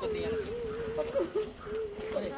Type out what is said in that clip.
Pati yan. Pati.